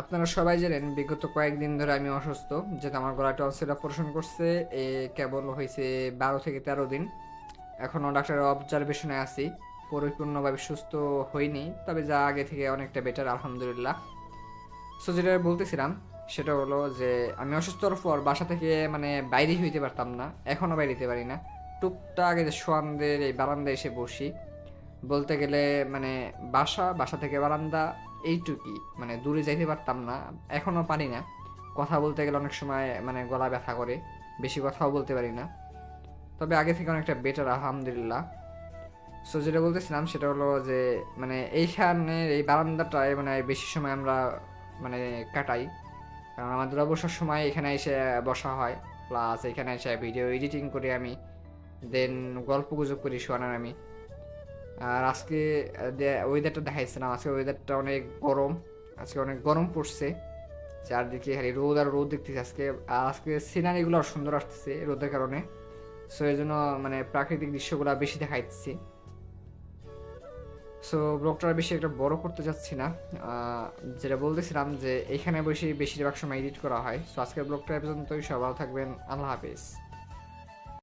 আপনারা সবাই জানেন, বিগত কয়েকদিন ধরে আমি অসুস্থ যেটা আমার গলাটা টনসিল অপারেশন করছে, এ কেবল হয়েছে বারো থেকে তেরো দিন। এখনও ডাক্তারের অবজারভেশনে আছি, পরিপূর্ণভাবে সুস্থ হইনি, তবে যা আগে থেকে অনেকটা বেটার আলহামদুলিল্লাহ। সো যেটা বলতেছিলাম, সেটা হলো যে, আমি অসুস্থ হওয়ার পর বাসা থেকে মানে বাইরে হইতে পারতাম না এখনও বাইরে পারি না। টুকটাক যে সোয়ানদের, এই বারান্দায় এসে বসি। বলতে গেলে মানে বাসা বাসা থেকে বারান্দা এইটুকুই মানে দূরে যাইতে পারতাম না এখনও পারি না। কথা বলতে গেলে অনেক সময় মানে গলা ব্যথা করে, বেশি কথাও বলতে পারি না। তবে আগে থেকে অনেকটা বেটার আলহামদুলিল্লাহ। সো যেটা বলতেছিলাম সেটা হলো যে মানে এইখানের এই বারান্দাটায় মানে বেশি সময় আমরা মানে কাটাই। কারণ আমাদের অবসর সময় এখানে এসে বসা হয়। প্লাস এখানে এসে ভিডিও এডিটিং করি আমি। দেন গল্প গুজব করি শোনার আমি। আর আজকে ওয়েদারটা দেখাইছিলাম আজকে ওয়েদারটা অনেক গরম, আজকে অনেক গরম পড়ছে। চারদিকে খালি রোদ আর রোদ দেখতেছি আজকে। আর আজকে সিনারিগুলো সুন্দর আসতেছে রোদের কারণে। সো এই জন্য মানে প্রাকৃতিক দৃশ্যগুলো বেশি দেখাইতেছি। সো ব্লগটা বেশি একটা বড় করতে যাচ্ছি না। যেটা বলতেছিলাম যে, এখানে বসে বেশিরভাগ সময় এডিট করা হয়। সো আজকের ব্লগটা পর্যন্তই। সব ভালো থাকবেন। আল্লাহ হাফিজ।